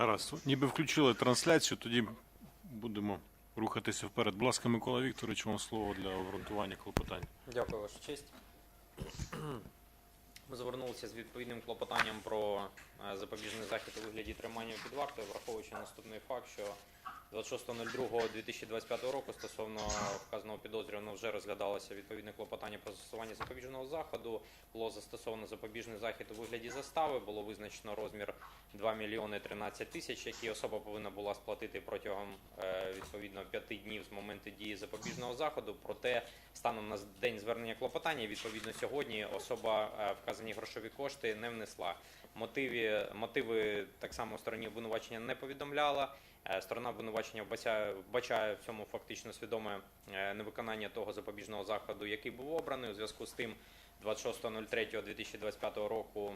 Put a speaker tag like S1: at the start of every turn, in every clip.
S1: Гаразд. Ніби включили трансляцію, тоді будемо рухатися вперед. Будь ласка, Микола Вікторович, вам слово для обґрунтування клопотань.
S2: Дякую, Ваша честь. Ми звернулися з відповідним клопотанням про е, запобіжний захід у вигляді тримання під вартою, враховуючи наступний факт, що 26.02.2025 року стосовно вказаного підозрюваного вже розглядалося відповідне клопотання про застосування запобіжного заходу. Було застосовано запобіжний захід у вигляді застави. Було визначено розмір 2 мільйони 13 тисяч, які особа повинна була сплатити протягом е, відповідно 5 днів з моменту дії запобіжного заходу. Проте станом на день звернення клопотання, відповідно сьогодні особа е, вказані грошові кошти не внесла. Мотиви, мотиви так само стороні обвинувачення не повідомляла. Е, Сторона обвинувачення вбачає, в цьому фактично свідоме е, невиконання того запобіжного заходу, який був обраний. У зв'язку з тим, 26.03.2025 року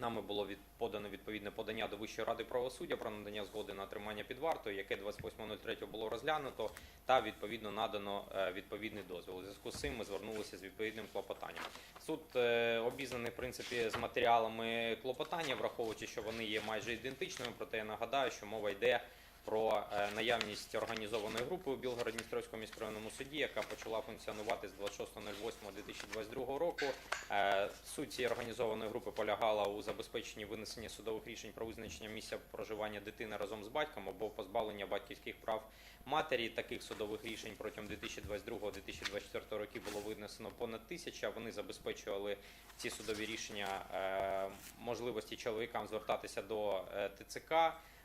S2: нами було від, подано відповідне подання до Вищої ради правосуддя про надання згоди на тримання під вартою, яке 28.03 було розглянуто, та відповідно надано е, відповідний дозвіл. У зв'язку з цим ми звернулися з відповідним клопотанням. Суд е, обізнаний в принципі з матеріалами клопотання, враховуючи, що вони є майже ідентичними. Проте я нагадаю, що мова йде про е, наявність організованої групи у Білгород-Дністровському міськрайонному суді, яка почала функціонувати з 26.08.2022 року. Е, Суть цієї організованої групи полягала у забезпеченні винесення судових рішень про визначення місця проживання дитини разом з батьком або позбавлення батьківських прав матері. Таких судових рішень протягом 2022-2024 років було винесено понад тисяча. Вони забезпечували ці судові рішення е, можливості чоловікам звертатися до ТЦК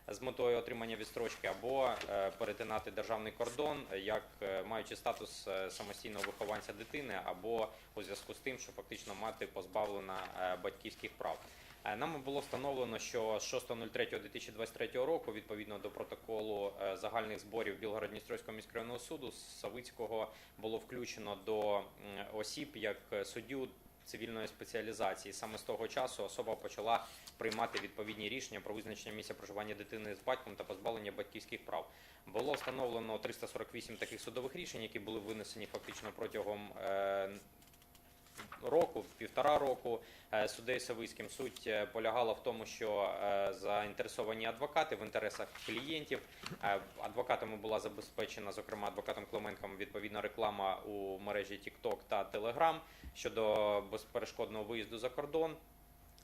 S2: з метою отримання відстрочки або е, перетинати державний кордон, як е, маючи статус е, самостійного вихованця дитини, або у зв'язку з тим, що фактично мати позбавлена е, батьківських прав. Е, Нами було встановлено, що з 6.03.2023 року, відповідно до протоколу е, загальних зборів Білгород-Дністровського міськрайонного суду, Савицького було включено до осіб як е, суддю цивільної спеціалізації. Саме з того часу особа почала приймати відповідні рішення про визначення місця проживання дитини з батьком та позбавлення батьківських прав. Було встановлено 348 таких судових рішень, які були винесені фактично протягом е, року, півтора року судей суддею Савицьким. Суть е, полягала в тому, що е, заінтересовані адвокати в інтересах клієнтів е, адвокатами була забезпечена, зокрема адвокатом Клименком, відповідна реклама у мережі TikTok та Telegram щодо безперешкодного виїзду за кордон.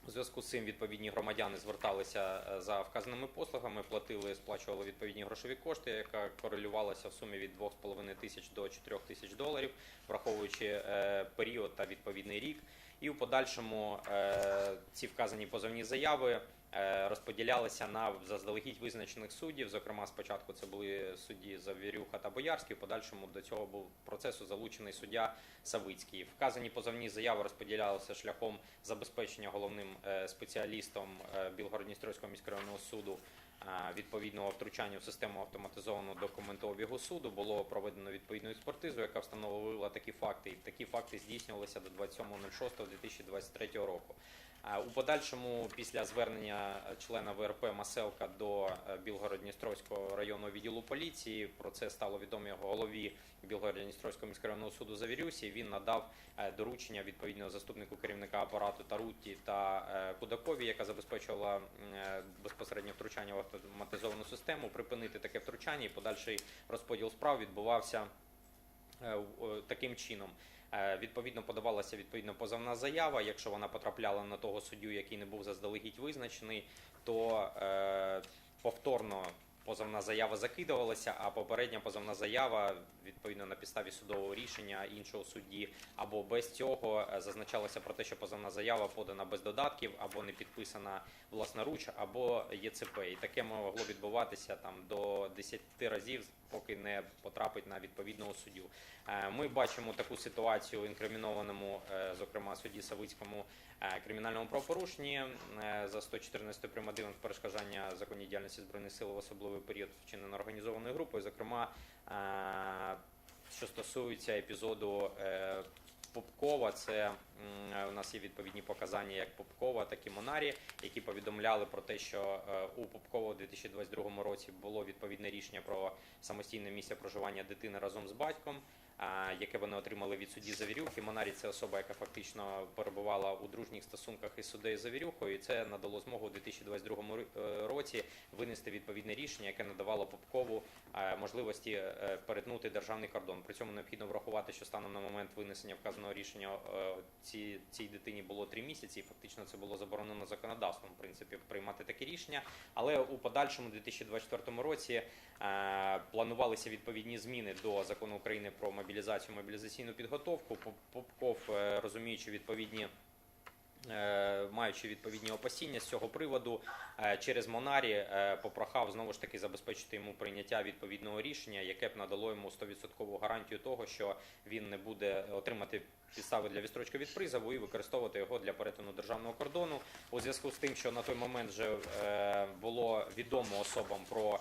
S2: У зв'язку з цим відповідні громадяни зверталися е, за вказаними послугами, платили, сплачували відповідні грошові кошти, яка корелювалася в сумі від 2,5 тисяч до 4 тисяч доларів, враховуючи е, період та відповідний рік. І у подальшому е, ці вказані позовні заяви розподілялися на заздалегідь визначених суддів. Зокрема, спочатку це були судді Завірюха та Боярський. В подальшому до цього був процесу залучений суддя Савицький. Вказані позовні заяви розподілялися шляхом забезпечення головним е, спеціалістом е, Білгород-Дністровського міськрайонного суду е, відповідного втручання в систему автоматизованого документообігу суду. Було проведено відповідну експертизу, яка встановила такі факти. І такі факти здійснювалися до 27.06.2023 року. У подальшому, після звернення члена ВРП Маселка до е, Білгород-Дністровського районного відділу поліції, про це стало відомо його голові Білгород-Дністровського міськрайонного суду Завірюсі. Він надав е, доручення відповідного заступнику керівника апарату Таруті та е, Кудакові, яка забезпечувала м, безпосередньо втручання в автоматизовану систему, припинити таке втручання і подальший розподіл справ відбувався таким чином. Е, Відповідно, подавалася відповідно позовна заява. Якщо вона потрапляла на того суддю, який не був заздалегідь визначений, то е, повторно позовна заява закидувалася, а попередня позовна заява відповідно на підставі судового рішення іншого судді або без цього е, зазначалося про те, що позовна заява подана без додатків або не підписана власноруч, або ЄЦП. І таке могло відбуватися там до 10 разів, поки не потрапить на відповідного суддю. Е, Ми бачимо таку ситуацію у інкримінованому, е, зокрема судді Савицькому кримінальному правопорушенні за 114 прим. 1 перешкоджання законній діяльності збройних сил в особливий період вчинено організованою групою. Зокрема, е, що стосується епізоду е, Попкова, це у нас є відповідні показання як Попкова, так і Монарі, які повідомляли про те, що е, у Попкова у 2022 році було відповідне рішення про самостійне місце проживання дитини разом з батьком. Яке вони отримали від судді Завірюхи. Монарій це особа, яка фактично перебувала у дружніх стосунках із суддею Завірюхою. І це надало змогу у 2022 ри- е, році винести відповідне рішення, яке надавало Попкову е, можливості е, перетнути державний кордон. При цьому необхідно врахувати, що станом на момент винесення вказаного рішення е, ці, цій дитині було три місяці, і фактично це було заборонено законодавством, в принципі, приймати таке рішення. Але у подальшому, 2024 році, планувалися відповідні зміни до закону України про мобілізацію мобілізаційну підготовку. Поп- Попков, е, розуміючи відповідні. е, Маючи відповідні опасіння з цього приводу, е, через Монарі попрохав знову ж таки забезпечити йому прийняття відповідного рішення, яке б надало йому 100% гарантію того, що він не буде отримати підстави для відстрочки від призову і використовувати його для перетину державного кордону. У зв'язку з тим, що на той момент вже було відомо особам про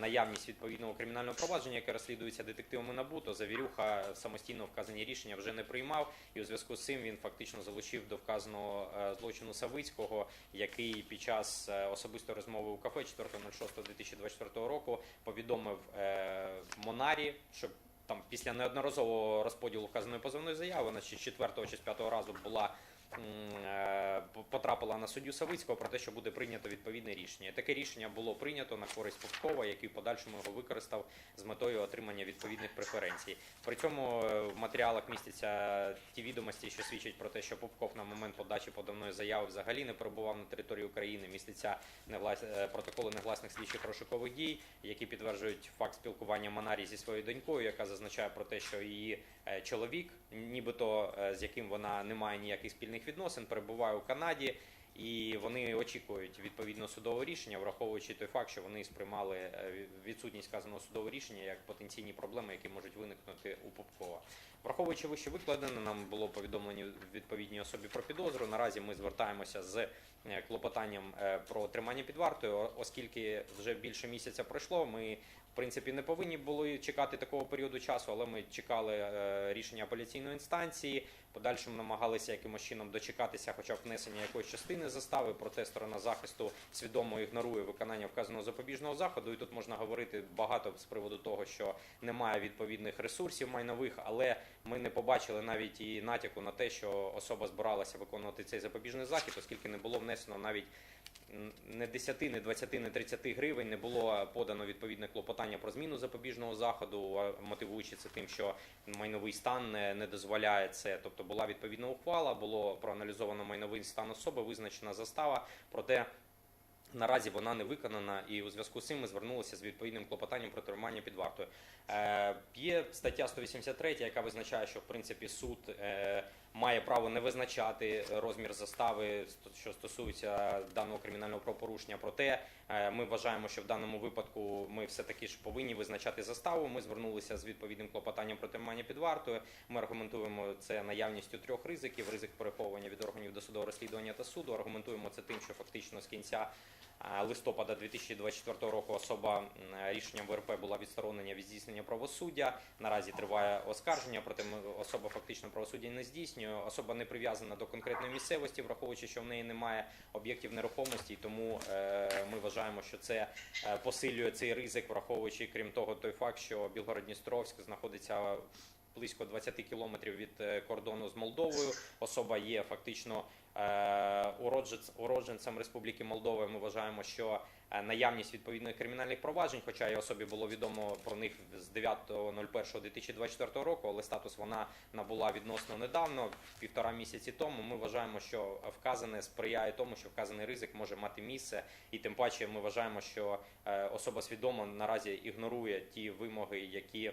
S2: наявність відповідного кримінального провадження, яке розслідується детективами НАБУ, то Завірюха самостійно вказані рішення вже не приймав, і у зв'язку з цим він фактично залучив до вказаного е, злочину Савицького, який під час е, особистої розмови у кафе 4.06.2024 року повідомив е, Монарі, що там після неодноразового розподілу вказаної позовної заяви, чи четвертого чи з п'ятого разу була е, потрапила на суддю Савицького про те, що буде прийнято відповідне рішення. Таке рішення було прийнято на користь Попкова, який в подальшому його використав з метою отримання відповідних преференцій. При цьому е, в матеріалах містяться ті відомості, що свідчать про те, що Попков на момент подачі подавної заяви взагалі не перебував на території України. Містяться неглас... е, протоколи негласних слідчих розшукових дій, які підтверджують факт спілкування Монарі зі своєю донькою, яка зазначає про те, що її е, чоловік, нібито е, з яким вона не має ніяких спільних відносин, перебуває у Канаді. І вони очікують відповідно судового рішення, враховуючи той факт, що вони сприймали е, відсутність сказаного судового рішення як потенційні проблеми, які можуть виникнути у Попкова. Враховуючи вище викладене, нам було повідомлені відповідній особі про підозру. Наразі ми звертаємося з е, клопотанням е, про тримання під вартою, оскільки вже більше місяця пройшло. Ми принципі не повинні були чекати такого періоду часу, але ми чекали е, рішення апеляційної інстанції. Подальшому намагалися якимось чином дочекатися, хоча б внесення якоїсь частини застави. Проте сторона захисту свідомо ігнорує виконання вказаного запобіжного заходу. І тут можна говорити багато з приводу того, що немає відповідних ресурсів майнових, але ми не побачили навіть і натяку на те, що особа збиралася виконувати цей запобіжний захід, оскільки не було внесено навіть не 10, не 20, не 30 гривень, не було подано відповідне клопотання про зміну запобіжного заходу, мотивуючи це тим, що майновий стан не, не дозволяє це. Тобто була відповідна ухвала, було проаналізовано майновий стан особи, визначена застава. Проте наразі вона не виконана, і у зв'язку з цим ми звернулися з відповідним клопотанням про тримання під вартою. Е, є стаття 183, яка визначає, що в принципі суд е, має право не визначати розмір застави, що стосується даного кримінального правопорушення. Проте е, ми вважаємо, що в даному випадку ми все таки ж повинні визначати заставу. Ми звернулися з відповідним клопотанням про тримання під вартою. Ми аргументуємо це наявністю трьох ризиків: ризик переховування від органів досудового розслідування та суду. Аргументуємо це тим, що фактично з кінця е, листопада 2024 року особа рішенням ВРП була відсторонена від здійснення правосуддя. Наразі триває оскарження, проте особа фактично правосуддя не здійснює. Особа не прив'язана до конкретної місцевості, враховуючи, що в неї немає об'єктів нерухомості, тому е, ми вважаємо, що це е, посилює цей ризик, враховуючи крім того, той факт, що Білгород-Дністровськ знаходиться близько 20 кілометрів від е, кордону з Молдовою. Особа є фактично е, уродженцем Республіки Молдова. Ми вважаємо, що е, наявність відповідних кримінальних проваджень, хоча і особі було відомо про них з 9.01.2024 року, але статус вона набула відносно недавно, півтора місяці тому. Ми вважаємо, що вказане сприяє тому, що вказаний ризик може мати місце, і тим паче ми вважаємо, що особа свідомо наразі ігнорує ті вимоги, які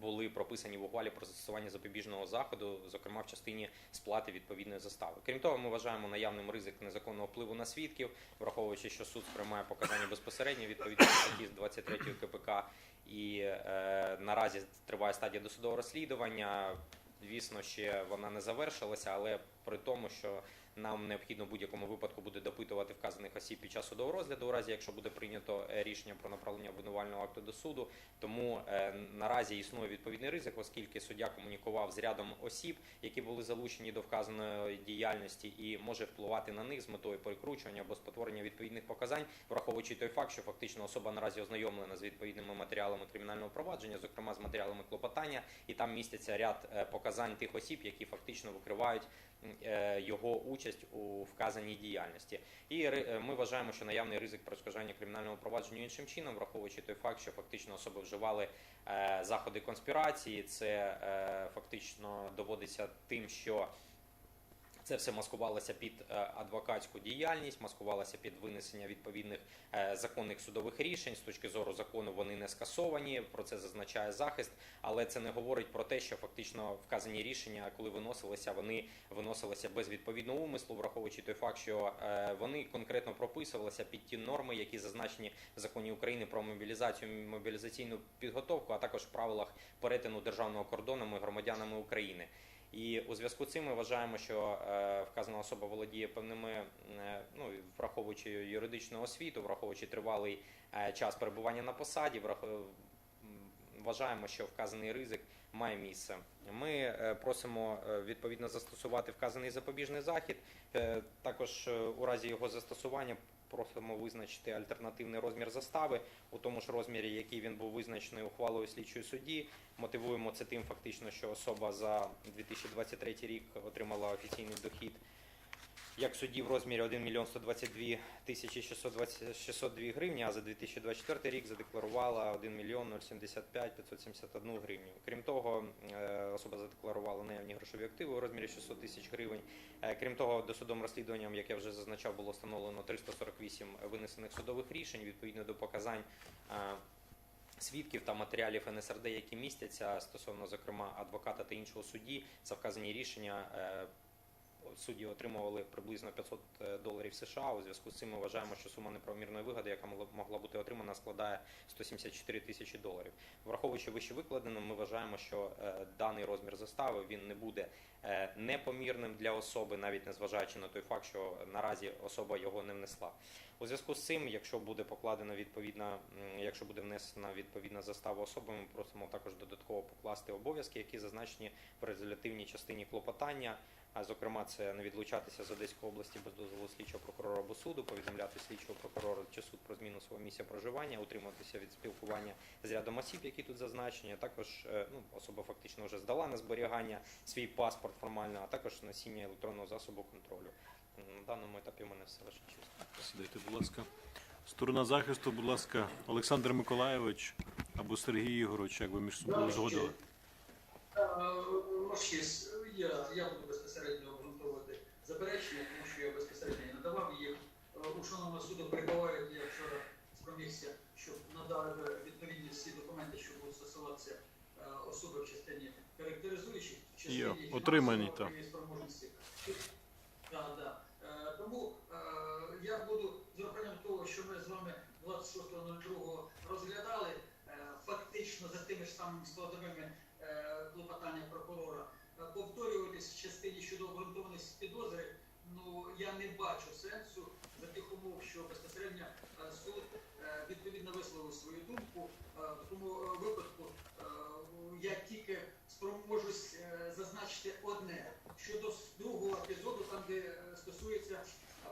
S2: були прописані в ухвалі про застосування запобіжного заходу, зокрема в частині сплати відповідної застави. Крім того, ми вважаємо наявним ризик незаконного впливу на свідків, враховуючи, що суд сприймає показання безпосередньо відповідно статті 23 КПК, і е, наразі триває стадія досудового розслідування. Звісно, ще вона не завершилася, але при тому, що нам необхідно в будь-якому випадку буде допитувати вказаних осіб під час судового розгляду, у разі якщо буде прийнято е, рішення про направлення обвинувального акту до суду. Тому е, наразі існує відповідний ризик, оскільки суддя комунікував з рядом осіб, які були залучені до вказаної діяльності, і може впливати на них з метою перекручування або спотворення відповідних показань, враховуючи той факт, що фактично особа наразі ознайомлена з відповідними матеріалами кримінального провадження, зокрема з матеріалами клопотання, і там містяться ряд е, показань тих осіб, які фактично викривають його участь у вказаній діяльності. І е, ми вважаємо, що наявний ризик перешкоджання кримінальному провадженню іншим чином, враховуючи той факт, що фактично особи вживали е, заходи конспірації, це е, фактично доводиться тим, що це все маскувалося під е, адвокатську діяльність, маскувалося під винесення відповідних е, законних судових рішень. З точки зору закону вони не скасовані. Про це зазначає захист, але це не говорить про те, що фактично вказані рішення, коли виносилися, вони виносилися без відповідного умислу, враховуючи той факт, що е, вони конкретно прописувалися під ті норми, які зазначені в законі України про мобілізацію мобілізаційну підготовку, а також в правилах перетину державного кордону громадянами України. І у зв'язку з цим ми вважаємо, що е, вказана особа володіє певними, е, ну враховуючи юридичну освіту, враховуючи тривалий е, час перебування на посаді, вважаємо, що вказаний ризик має місце. Ми просимо відповідно застосувати вказаний запобіжний захід. Також у разі його застосування просимо визначити альтернативний розмір застави у тому ж розмірі, який він був визначений ухвалою слідчої судді. Мотивуємо це тим фактично, що особа за 2023 рік отримала офіційний дохід як судді в розмірі 1 мільйон 122 тисячі 620 602 гривні, а за 2024 рік задекларувала 1 мільйон 075 571 гривню. Крім того, е, особа задекларувала наявні грошові активи у розмірі 600 тисяч гривень. Е, Крім того, досудовим розслідуванням, як я вже зазначав, було встановлено 348 винесених судових рішень відповідно до показань. е, Свідків та матеріалів НСРД, які містяться стосовно, зокрема, адвоката та іншого судді, за вказані рішення судді отримували приблизно 500 доларів США. У зв'язку з цим ми вважаємо, що сума неправомірної вигоди, яка могла- бути отримана, складає 174 тисячі доларів. Враховуючи вище викладене, ми вважаємо, що е, даний розмір застави він не буде е, непомірним для особи, навіть незважаючи на той факт, що наразі особа його не внесла. У зв'язку з цим, якщо буде покладена відповідна, якщо буде внесена відповідна застава особи, ми просимо також додатково покласти обов'язки, які зазначені в резолютивній частині клопотання. А зокрема, це не відлучатися з Одеської області без дозволу слідчого прокурора або суду, повідомляти слідчого прокурора чи суд про зміну свого місця проживання, утримуватися від спілкування з рядом осіб, які тут зазначені. А також е, ну, особа фактично вже здала на зберігання свій паспорт формально, а також носіння електронного засобу контролю. На даному етапі в мене все лише чисто.
S1: Сідайте, будь ласка. Сторона захисту, будь ласка, Олександр Миколаєвич або Сергій Ігорович, як ви між собою згодили.
S3: Я, я буду безпосередньо обґрунтовувати заперечення, тому що я безпосередньо не надавав їх. Е, У шановного суду перебувають, я вчора спромігся, щоб надати відповідні всі документи, що будуть стосуватися е, особи в частині характеризуючих, в частині
S1: отримані,
S3: спроможності. Так, так. Е, Тому я буду з урахуванням того, що ми з вами 26.02 розглядали, фактично за тими ж самими складовими е, клопотання прокурора, е, повторюватись частині щодо обґрунтованості підозри, ну я не бачу сенсу за тих умов, що безпосередньо е, суд е, відповідно висловив свою думку. Е, В тому випадку я тільки спроможусь зазначити одне щодо другого епізоду, там де стосується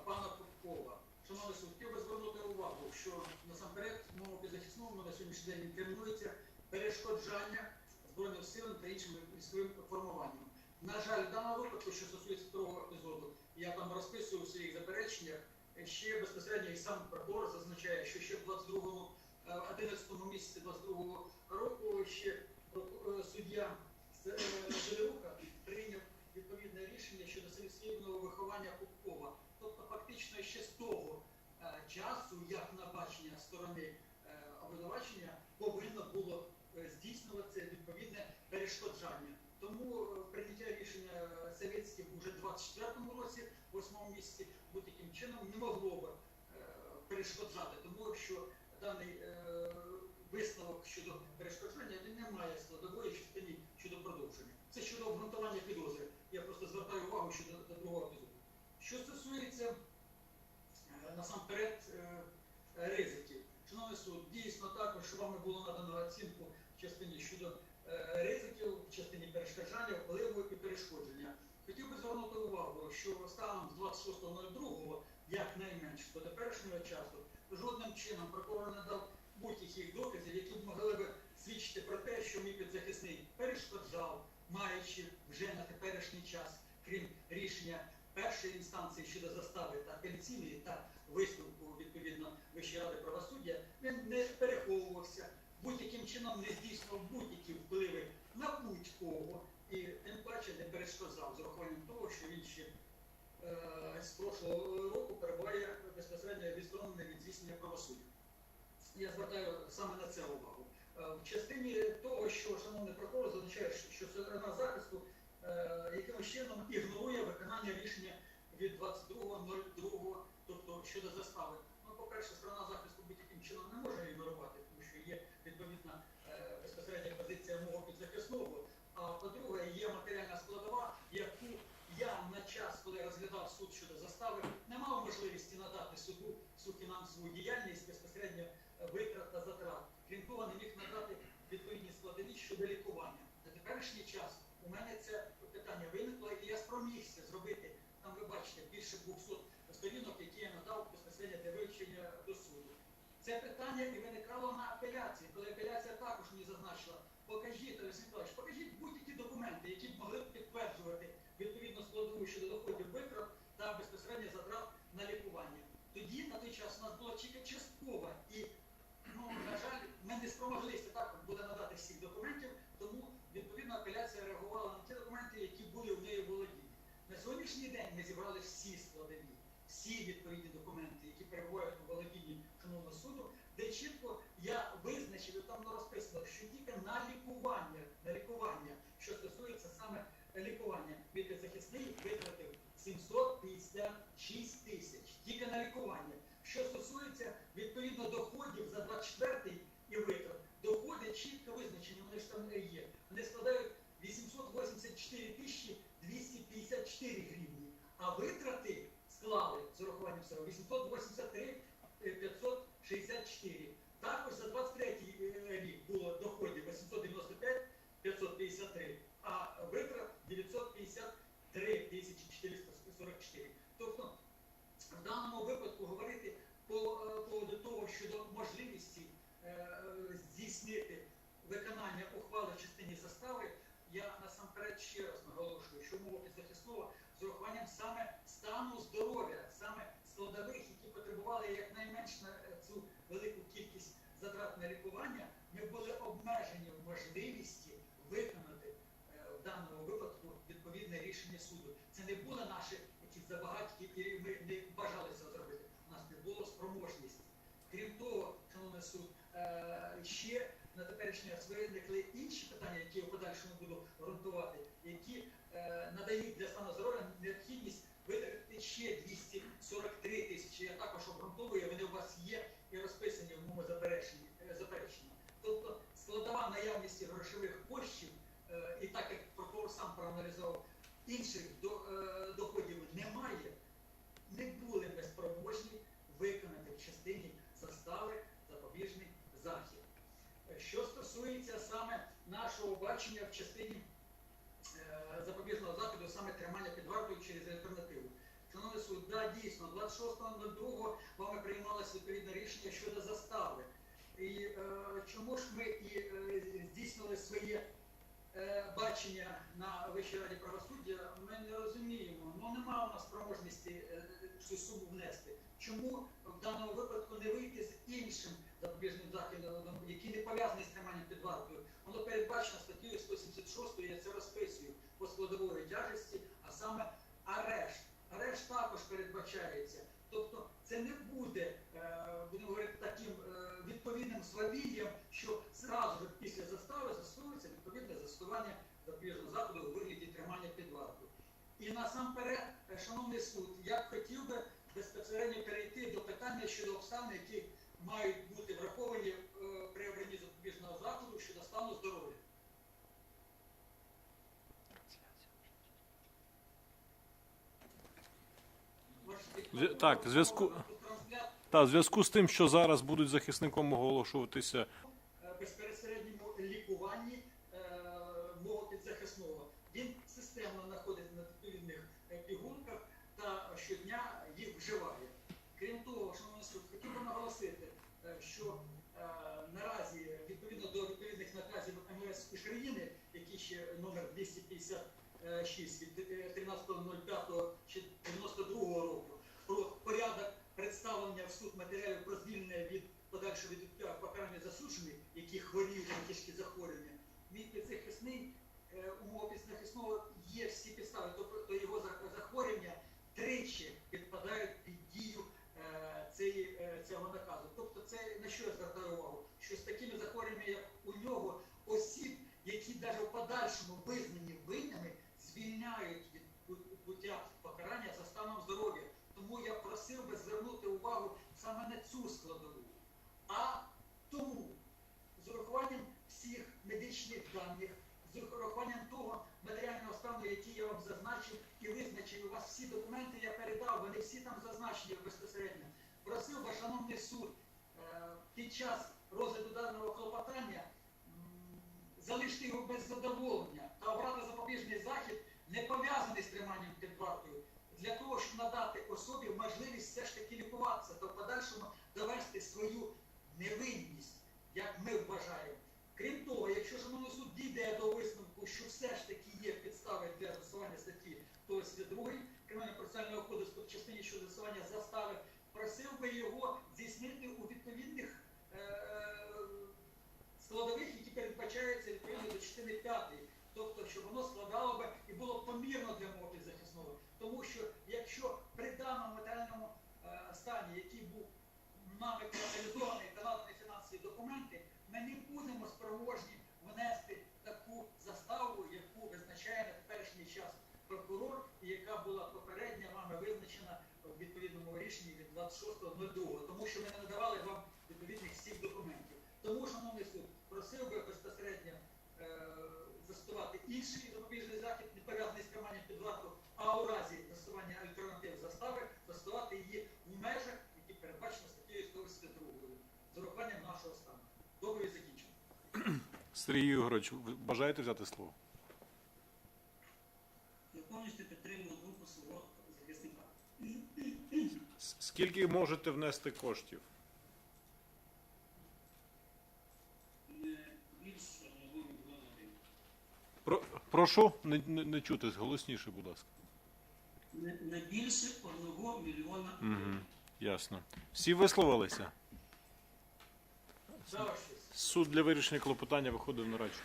S3: пана Попкова. Шановний суд, хотів би звернути увагу, що насамперед моєму підзахисному на сьогоднішній день інкримінується перешкоджання Збройним силам та іншим військовим формуванням. На жаль, в даному випадку, що стосується другого епізоду, я там розписую у своїх запереченнях. е, Ще безпосередньо і сам прокурор зазначає, що ще в 22 е, 11 місяці 22 року ще е, суддя С- е, прийняв відповідне рішення щодо селективного виховання Попкова. Тобто фактично ще з того е, часу, як на бачення сторони е, обвинувачення, повинно було е, здійснюватися відповідне перешкоджання. Тому 24 році, 8 місяці, будь-яким чином не могло б е, перешкоджати, тому що даний е, висновок щодо перешкоджання він не має складової частини щодо продовження. Це щодо обґрунтування підозри. Я просто звертаю увагу щодо до другого епізоду. Що стосується е, насамперед ризиків, шановний суд, дійсно також що вами було надано оцінку в частині щодо ризиків, в частині перешкоджання, впливу і перешкодження. Звернути увагу, що станом з 26.02, якнайменше до теперішнього часу, жодним чином прокурор не дав будь-яких доказів, які б могли б свідчити про те, що мій підзахисний перешкоджав, маючи вже на теперішній час, крім рішення першої інстанції щодо застави та апеляційної та висновку відповідно Вищої ради правосуддя, він не переховувався, будь-яким чином не здійснював будь-які впливи на будь-кого. І тим не перешкоджав з урахуванням того, що він ще е, з прошлого року перебуває безпосередньо відсторонений від здійснення правосуддя. Я звертаю саме на це увагу. Е, В частині того, що шановний прокурор зазначає, що сторона захисту е, якимось чином ігнорує виконання рішення від 22.02, тобто щодо застави. Ну, по-перше, сторона захисту будь-яким чином не може ігнорувати, тому що є відповідна е, безпосередня позиція мого підзахисного. А по-друге, є матеріальна складова, яку я на час, коли розглядав суд щодо застави, не мав можливості надати суду всю фінансову діяльність безпосередньо е, витрат та затрат. Крім того, не міг надати відповідні складові щодо лікування. На теперішній час у мене це питання виникло, і я спромігся зробити, там ви бачите, більше 200 сторінок, які я надав безпосередньо для вивчення до суду. Це питання і виникало на апеляції, коли апеляція також мені зазначила, покажіть, Олексій Миколаївич, покажіть будь-які документи, які б могли б підтверджувати відповідно складову щодо доходів витрат та безпосередньо затрат на лікування. Тоді на той час у нас була тільки часткова і ну, на жаль, ми не спромоглися так буде надати всіх документів, тому відповідно апеляція реагувала на ті документи, які були в неї володінні. На сьогоднішній день ми зібрали всі складові, всі відповідні документи, які перебувають у володінні шановного суду, де чітко я визначив, і там розписано, що тільки на лікування, на лікування, що стосується саме лікування, від захисний витратив 756 тисяч тільки на лікування. Що стосується відповідно доходів за 24 і витрат, доходи чітко визначені, вони ж там є. Вони складають 884 тисячі 254 гривні, а витрати склали з урахуванням всього 883 е, 564. Також за 23 е, рік було доходів 895 553, а витрат 953 тисячі 444. Тобто в даному випадку говорити по е, поводу того щодо можливості е, е, здійснити виконання ухвали в частині застави, я насамперед ще раз наголошую, що мова підзахисного з саме стану здоров'я, саме складових, які потребували якнайменш на е, цю велику кількість затрат на лікування, ми були обмежені в можливості виконати е, в даному випадку відповідне рішення суду. Це не були наші якісь забагатки, і ми не бажали це зробити. У нас не було спроможності. Крім того, шановний суд, е, ще на теперішній виникли інші питання, які я в подальшому буду ґрунтувати, які е, надають для стану здоров'я проаналізував, інших е, доходів немає, не були ми спроможні виконати в частині застави запобіжний захід. Е, Що стосується саме нашого бачення в частині е, запобіжного заходу, саме тримання під вартою через альтернативу. Шановний суд, да, дійсно, 26.02 вами приймалось відповідне рішення щодо застави. І е, чому ж ми і е, здійснили своє бачення на Вищій раді правосуддя, ми не розуміємо. Ну немає у нас спроможності е, цю суму внести. Чому в даному випадку не вийти з іншим запобіжним заходом, який не пов'язаний з триманням під вартою? Воно передбачено статтею 176, я це розписую по складової тяжесті, а саме арешт. Арешт також передбачається. Тобто це не буде, е, будемо говорити, таким е, відповідним свавіллям, що зразу ж після застави застосовується відповідне застосування запобіжного заходу у вигляді тримання під вартою. І насамперед, е, шановний суд, я б хотів би безпосередньо перейти до питання щодо обставин, які мають бути враховані е, при обранні запобіжного заходу щодо стану здоров'я.
S1: Так, зв'язку, та, зв'язку з тим, що зараз будуть захисником оголошуватися
S3: 2000 номер 256 від е, 13.05 чи 90 час розгляду даного клопотання залишити його без задоволення та обрати запобіжний захід, не пов'язаний з триманням під для того, щоб надати особі можливість все ж таки лікуватися та в подальшому довести свою невинність, як ми вважаємо. Крім того, якщо шановний суд дійде до висновку, що все ж таки є підстави для застосування статті 182 Кримінального процесуального кодексу в частині щодо застосування застави, просив би його здійснити у відповідних складових, які передбачаються відповідно до частини 5. Тобто, щоб воно складало би і було помірно для мого підзахисного. Тому що якщо при даному матеріальному е, стані, який був нами проаналізований та надані фінансові документи, ми не будемо спроможні внести таку заставу, яку визначає на теперішній час прокурор, і яка була попередня вами визначена в відповідному рішенні від 26.02. Тому що ми не надавали вам відповідних всіх документів. Тому, шановний просив би безпосередньо е, застосувати інший запобіжний захід, не пов'язаний з триманням під варту, а у разі застосування альтернатив застави, застосувати її в межах, які передбачені статтею 182 з урахуванням нашого стану. Доповідь закінчено.
S1: Сергій Ігорович, ви бажаєте взяти слово?
S4: Я повністю підтримую думку свого захисника.
S1: Скільки можете внести коштів?
S4: Не більш одного мільйона гривень.
S1: Про, прошу не, не, не чути голосніше, будь ласка.
S4: Не, не більше одного мільйона
S1: Угу. Ясно. Всі висловилися? Суд для вирішення клопотання виходив на радшу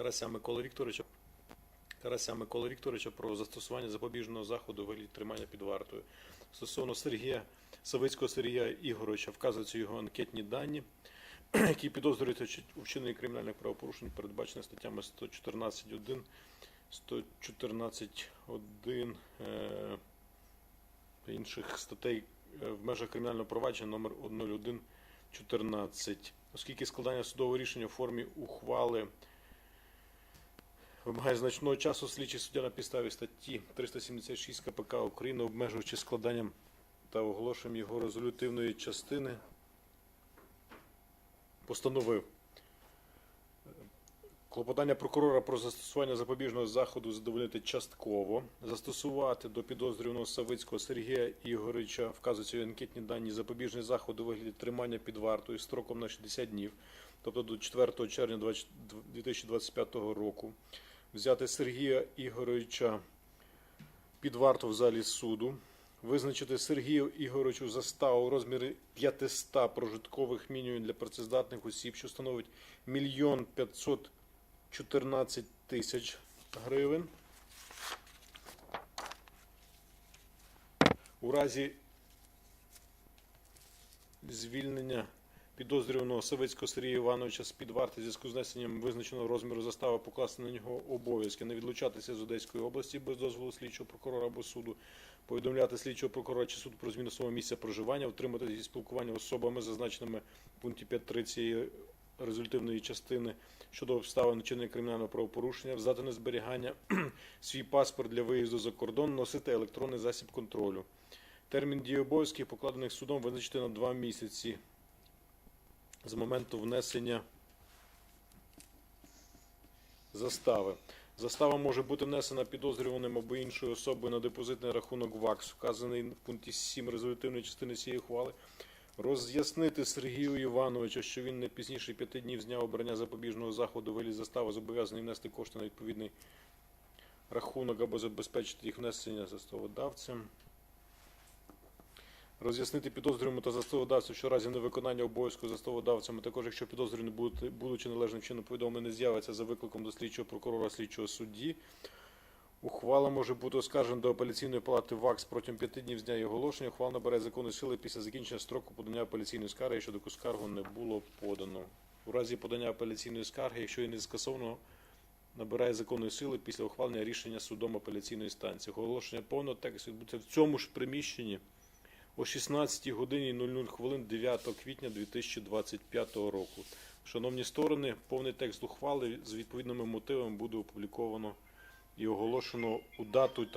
S1: Карася Микола Вікторовича. Карася Микола Вікторовича про застосування запобіжного заходу вигляді тримання під вартою. Стосовно Сергія Савицького Сергія Ігоровича вказуються його анкетні дані, які підозрюються у вчиненні кримінальних правопорушень, передбачених статтями 114.1, 114.1 е, інших статей е, в межах кримінального провадження номер 10114. Оскільки складання судового рішення у формі ухвали вимагає значного часу слідчий суддя на підставі статті 376 КПК України, обмежуючи складанням та оголошенням його резолютивної частини, постановив Клопотання прокурора про застосування запобіжного заходу задовольнити частково, застосувати до підозрюваного Савицького Сергія Ігорича, вказуються анкетні дані запобіжний заход у вигляді тримання під вартою строком на 60 днів, тобто до 4 червня 2025 року. Взяти Сергія Ігоровича під варту в залі суду, визначити Сергію Ігоровичу заставу у розмірі 500 прожиткових мінімумів для працездатних осіб, що становить 1 514 тисяч гривень. У разі звільнення підозрюваного Савицького Сергія Івановича з під варти зв'язку з знесенням визначеного розміру застави покласти на нього обов'язки, не відлучатися з Одеської області без дозволу слідчого прокурора або суду, повідомляти слідчого прокурора чи суд про зміну свого місця проживання, утримати зі спілкування особами, зазначеними в пункті 5.3 цієї результативної частини щодо обставин вчинення кримінального правопорушення, взяти на зберігання свій паспорт для виїзду за кордон, носити електронний засіб контролю. Термін дії обов'язків, покладених судом, визначити на два місяці з моменту внесення застави. Застава може бути внесена підозрюваним або іншою особою на депозитний рахунок ВАКС, вказаний в пункті 7 резолютивної частини цієї ухвали. Роз'яснити Сергію Івановичу, що він не пізніше п'яти днів з дня обрання запобіжного заходу виліз застави зобов'язаний внести кошти на відповідний рахунок або забезпечити їх внесення заставодавцем. Роз'яснити підозрюваному та заставодавцю, що в разі невиконання обов'язку заставодавцями, також якщо підозрюваний, будуть- будучи належним чином повідомлений, не з'явиться за викликом до слідчого прокурора слідчого судді. Ухвала може бути оскаржена до апеляційної палати ВАКС протягом п'яти днів з дня її оголошення. Ухвала набере законної сили після закінчення строку подання апеляційної скарги, якщо таку скаргу не було подано. У разі подання апеляційної скарги, якщо її не скасовано, набирає законної сили після ухвалення рішення судом апеляційної станції. Оголошення повного тексту відбудеться в цьому ж приміщенні о 16 годині 00 хвилин 9 квітня 2025 року. Шановні сторони, повний текст ухвали з відповідними мотивами буде опубліковано і оголошено у дату та